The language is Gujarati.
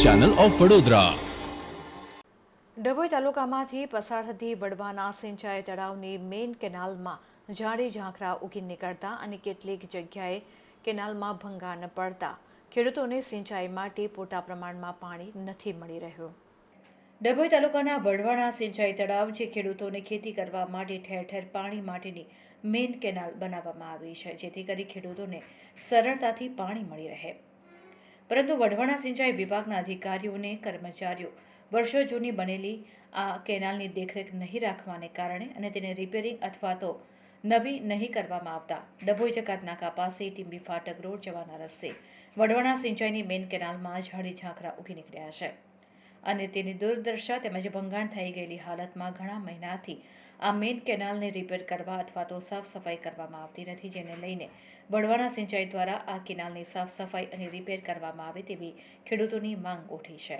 ચેનલ ઓફ વડોદરા ડભોઈ તાલુકામાંથી પસાર થતી વડવાના સિંચાઈ તળાવની મેઇન કેનાલમાં ઝાડી ઝાંખરા ઉગી નીકળતા અને કેટલીક જગ્યાએ કેનાલમાં ભંગાણ પડતા ખેડૂતોને સિંચાઈ માટે પૂરતા પ્રમાણમાં પાણી નથી મળી રહ્યું. ડભોઈ તાલુકાના વઢવાણા સિંચાઈ તળાવ, જે ખેડૂતોને ખેતી કરવા માટે ઠેર ઠેર પાણી માટેની મેઇન કેનાલ બનાવવામાં આવી છે, જેથી કરી ખેડૂતોને સરળતાથી પાણી મળી રહે. પરંતુ વઢવાણા સિંચાઈ વિભાગના અધિકારીઓને કર્મચારીઓ વર્ષો જૂની બનેલી આ કેનાલની દેખરેખ નહીં રાખવાને કારણે અને તેને રિપેરિંગ અથવા તો નવી નહીં કરવામાં આવતા ડભોઈ જકાત નાકા પાસે ટીમ્બી ફાટક રોડ જવાના રસ્તે વઢવાણા સિંચાઈની મેઇન કેનાલમાં ઝાડી ઝાંખરા ઉગી નીકળ્યા છે. અને તેની દુર્દશા તેમજ ભંગાણ થઈ ગયેલી હાલતમાં ઘણા મહિનાથી આ મેઇન કેનાલને રિપેર કરવા અથવા તો સાફ સફાઈ કરવામાં આવતી નથી, જેને લઈને બળવાણા સિંચાઈ દ્વારા આ કેનાલની સાફ સફાઈ અને રિપેર કરવામાં આવે તેવી ખેડૂતોની માંગ ઉઠી છે.